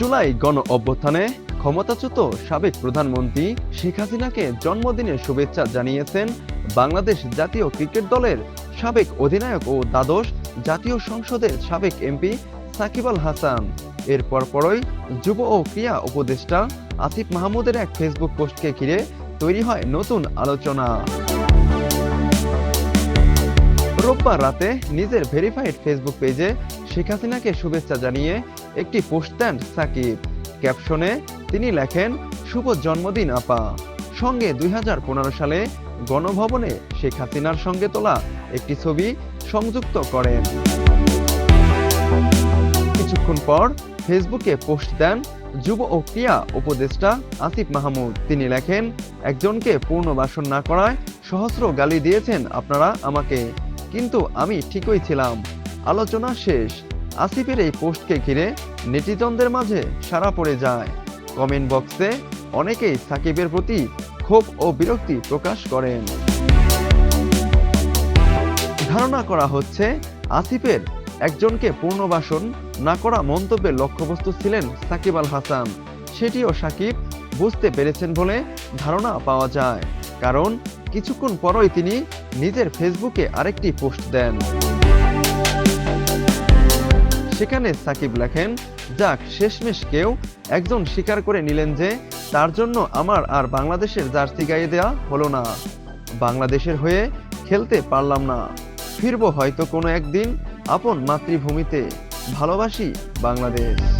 জুলাই গণ অভ্যুত্থানে ক্ষমতাচ্যুত সাবেক প্রধানমন্ত্রী শেখ হাসিনাকে জন্মদিনের শুভেচ্ছা জানিয়েছেন বাংলাদেশ জাতীয় ক্রিকেট দলের সাবেক অধিনায়ক ও দ্বাদশ জাতীয় সংসদের সাবেক এমপি সাকিব আল হাসান। এর পরপরই যুব ও ক্রীড়া উপদেষ্টা আসিফ মাহমুদের এক ফেসবুক পোস্টকে ঘিরে তৈরি হয় নতুন আলোচনা। রোববার রাতে নিজের ভেরিফাইড ফেসবুক পেজে শেখ হাসিনাকে শুভেচ্ছা জানিয়ে একটি পোস্ট দেন সাকিব। ক্যাপশনে তিনি লেখেন, শুভ জন্মদিন, আপা। সঙ্গে দুই হাজার পনেরো সালে গণভবনে শেখ হাসিনার সঙ্গে তোলা একটি ছবি সংযুক্ত করেন। কিছুক্ষণ পর ফেসবুকে পোস্ট দেন যুব ও ক্রিয়া উপদেষ্টা আসিফ মাহমুদ। তিনি লেখেন, একজনকে পূর্ণবাসন না করায় সহস্র গালি দিয়েছেন আপনারা আমাকে। কিন্তু আমি ঠিকই ছিলাম। আলোচনা শেষ। আসিফের এই পোস্টকে ঘিরে নেটিজনদের মাঝে সাড়া পড়ে যায়। কমেন্ট বক্সে অনেকেই সাকিবের প্রতি ক্ষোভ ও বিরক্তি প্রকাশ করেন। ধারণা করা হচ্ছে, আসিফের একজনকে পূর্ণবাসন না করা মন্তব্যের লক্ষ্যবস্তু ছিলেন সাকিব আল হাসান। সেটিও সাকিব বুঝতে পেরেছেন বলে ধারণা পাওয়া যায়। কারণ কিছুক্ষণ পরই তিনি নিজের ফেসবুকে আরেকটি পোস্ট দেন। সেখানে সাকিব লেখেন, যাক, শেষমেশ কেউ একজন স্বীকার করে নিলেন যে তার জন্য আমার আর বাংলাদেশের জার্সি গায়ে দেওয়া হলো না। বাংলাদেশের হয়ে খেলতে পারলাম না। ফিরবো হয়তো কোনো একদিন আপন মাতৃভূমিতে। ভালোবাসি বাংলাদেশ।